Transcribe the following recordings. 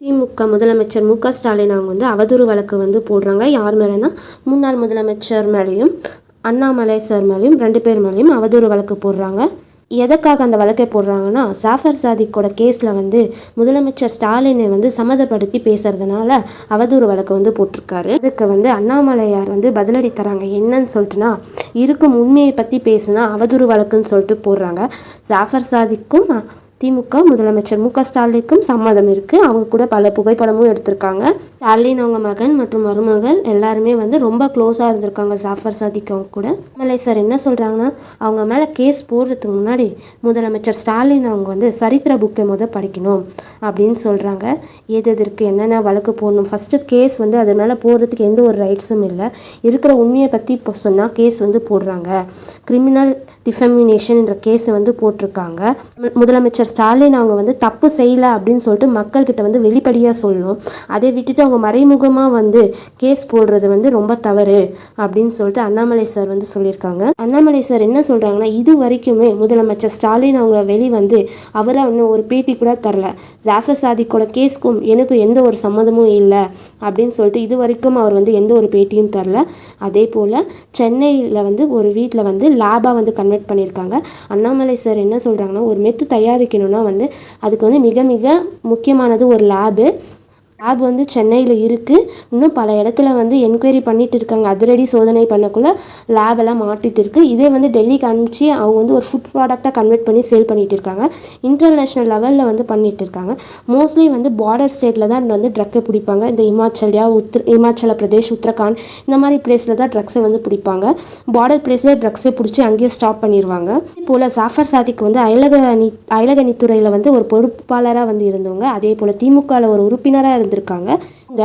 திமுக முதலமைச்சர் மு க ஸ்டாலின் அவங்க வந்து அவதூறு வழக்கு வந்து போடுறாங்க. யார் மேலேனா முன்னாள் முதலமைச்சர் மேலேயும் அண்ணாமலை சார் மேலேயும் ரெண்டு பேர் மேலேயும் அவதூறு வழக்கு போடுறாங்க. எதற்காக அந்த வழக்கை போடுறாங்கன்னா ஜாஃபர் சாதிக்கோட கேஸில் வந்து முதலமைச்சர் ஸ்டாலினை வந்து சம்மதப்படுத்தி பேசுறதுனால அவதூறு வழக்கு வந்து போட்டிருக்காரு. அதுக்கு வந்து அண்ணாமலையார் வந்து பதிலடி தராங்க. என்னன்னு சொல்லிட்டுனா இருக்கும் உண்மையை பற்றி பேசுனா அவதூறு வழக்குன்னு சொல்லிட்டு போடுறாங்க. ஜாஃபர் சாதிக்கும் திமுக முதலமைச்சர் மு க ஸ்டாலினுக்கும் சம்மதம் இருக்குது அவங்க கூட பல புகைப்படமும் எடுத்திருக்காங்க. ஸ்டாலின் அவங்க மகன் மற்றும் மருமகள் எல்லாருமே வந்து ரொம்ப க்ளோஸாக இருந்திருக்காங்க ஜாஃபர் சாதிக் அவங்க கூட. எம்எல்ஏ சார் என்ன சொல்கிறாங்கன்னா அவங்க மேலே கேஸ் போடுறதுக்கு முன்னாடி முதலமைச்சர் ஸ்டாலின் அவங்க வந்து சரித்திர புக்கை முத படிக்கணும் அப்படின்னு சொல்கிறாங்க எது எதற்கு என்னென்ன வழக்கு போடணும்? ஃபஸ்ட்டு கேஸ் வந்து அது மேலே போடுறதுக்கு எந்த ஒரு ரைட்ஸும் இல்லை. இருக்கிற உண்மையை பற்றி இப்போ சொன்னால் கேஸ் வந்து போடுறாங்க. கிரிமினல் டிஃபமினேஷன் என்ற கேஸை வந்து போட்டிருக்காங்க. முதலமைச்சர் ஸ்டாலின் அவங்க வந்து தப்பு செய்யலை அப்படின்னு சொல்லிட்டு மக்கள்கிட்ட வந்து வெளிப்படையாக சொல்லணும். அதை விட்டுட்டு அவங்க மறைமுகமாக வந்து கேஸ் போடுறது வந்து ரொம்ப தவறு அப்படின்னு சொல்லிட்டு அண்ணாமலை சார் வந்து சொல்லியிருக்காங்க. அண்ணாமலை சார் என்ன சொல்கிறாங்கன்னா இது வரைக்குமே முதலமைச்சர் ஸ்டாலின் அவங்க வெளி வந்து அவராக இன்னும் ஒரு பேட்டி கூட தரல. ஜாஃபர் சாதிக்கோட கேஸ்க்கும் எனக்கும் எந்த ஒரு சம்மதமும் இல்லை அப்படின்னு சொல்லிட்டு இது வரைக்கும் அவர் வந்து எந்த ஒரு பேட்டியும் தரல. அதே போல் சென்னையில் வந்து ஒரு வீட்டில் வந்து லேபாக வந்து கன்வெர்ட் பண்ணியிருக்காங்க. அண்ணாமலை சார் என்ன சொல்கிறாங்கன்னா ஒரு மெத்து வைக்கணும்னா வந்து அதுக்கு வந்து மிக மிக முக்கியமானது ஒரு லேபு லேப் வந்து சென்னையில் இருக்குது இன்னும் பல இடத்துல வந்து என்கொயரி பண்ணிட்டு இருக்காங்க. அதிரடி சோதனை பண்ணக்குள்ள லேப் எல்லாம் மாட்டிட்டு இருக்கு. இதே வந்து டெல்லிக்கு அனுப்பிச்சு அவங்க வந்து ஒரு ஃபுட் ப்ராடக்டாக கன்வெர்ட் பண்ணி சேல் பண்ணிட்டு இருக்காங்க. இன்டர்நேஷ்னல் லெவலில் வந்து பண்ணிட்டு இருக்காங்க. மோஸ்ட்லி வந்து பார்டர் ஸ்டேட்டில் தான் வந்து ட்ரக்கை பிடிப்பாங்க. இந்த இமாச்சலியா உத்ர இமாச்சல பிரதேஷ் உத்தரகாண்ட் இந்த மாதிரி பிளேஸில் தான் ட்ரக்ஸை வந்து பிடிப்பாங்க. பார்டர் பிளேஸில் ட்ரக்ஸை பிடிச்சி அங்கேயே ஸ்டாப் பண்ணிடுவாங்க போல் சாஃபர் சாதிக்கு வந்து அயலகணி அயலகணித்துறையில் வந்து ஒரு பொறுப்பாளராக வந்து இருந்தவங்க. அதே போல் திமுகவில் ஒரு உறுப்பினராக வந்திருக்காங்க. இந்த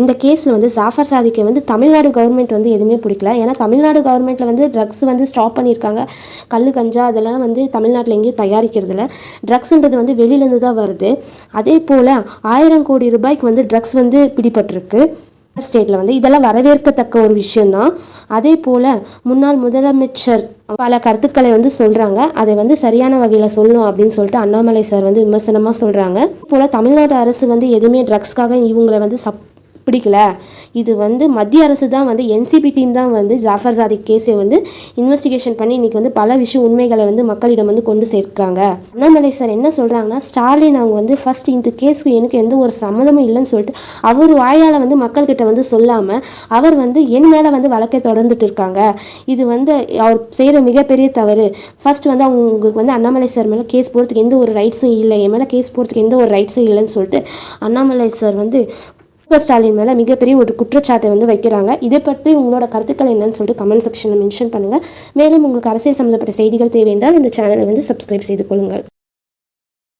இந்த கேஸில் வந்து ஜாஃபர் சாதிக்கை வந்து தமிழ்நாடு கவர்மெண்ட் வந்து எதுவுமே பிடிக்கல. ஏன்னா தமிழ்நாடு கவர்மெண்ட்டில் வந்து ட்ரக்ஸ் வந்து ஸ்டாப் பண்ணியிருக்காங்க. கல் கஞ்சா அதெல்லாம் வந்து தமிழ்நாட்டில் எங்கேயும் தயாரிக்கிறதில்ல. ட்ரக்ஸுன்றது வந்து வெளியிலேருந்து தான் வருது. அதே போல் ஆயிரம் கோடி ரூபாய்க்கு வந்து ட்ரக்ஸ் வந்து பிடிபட்டிருக்கு. ஸ்டேட்டில் வந்து இதெல்லாம் வரவேற்கத்தக்க ஒரு விஷயந்தான் அதே போல் முன்னாள் முதலமைச்சர் பல கருத்துக்களை வந்து சொல்கிறாங்க அதை வந்து சரியான வகையில் சொல்லணும் அப்படின்னு சொல்லிட்டு அண்ணாமலை சார் வந்து விமர்சனமாக சொல்கிறாங்க போல் தமிழ்நாடு அரசு வந்து எதுவுமே ட்ரக்ஸ்க்காக இவங்களை வந்து சப் பிடிக்கல. இது வந்து மத்திய அரசு தான் வந்து என்சிபி டீம் தான் வந்து ஜாஃபர் சாதிக் கேஸை வந்து இன்வெஸ்டிகேஷன் பண்ணி இன்றைக்கி வந்து பல விஷய உண்மைகளை வந்து மக்களிடம் வந்து கொண்டு சேர்க்கிறாங்க. அண்ணாமலை சார் என்ன சொல்கிறாங்கன்னா ஸ்டாலின் அவங்க வந்து ஃபர்ஸ்ட் இந்த கேஸ்க்கு எனக்கு எந்த ஒரு சம்மதமும் இல்லைன்னு சொல்லிட்டு அவர் வாயால் வந்து மக்கள்கிட்ட வந்து சொல்லாமல் அவர் வந்து என் மேலே வந்து வழக்கை தொடர்ந்துட்டு இருக்காங்க. இது வந்து அவர் செய்கிற மிகப்பெரிய தவறு. ஃபர்ஸ்ட் வந்து அவங்களுக்கு வந்து அண்ணாமலை சார் மேலே கேஸ் போகிறதுக்கு எந்த ஒரு ரைட்ஸும் இல்லை. என் மேலே கேஸ் போகிறதுக்கு எந்த ஒரு ரைட்ஸும் இல்லைன்னு சொல்லிட்டு அண்ணாமலை சார் வந்து மு ஸ்டாலின் மேலே மிகப்பெரிய ஒரு குற்றச்சாட்டை வந்து வைக்கிறாங்க. இதை பற்றி உங்களோட கருத்துக்கள் என்னன்னு சொல்லிட்டு கமெண்ட் செக்ஷனில் மென்ஷன் பண்ணுங்கள் மேலும் உங்களுக்கு அரசியல் சம்மந்தப்பட்ட செய்திகள் தேவை என்றால் இந்த சேனலை வந்து சப்ஸ்கிரைப் செய்து கொள்ளுங்கள்.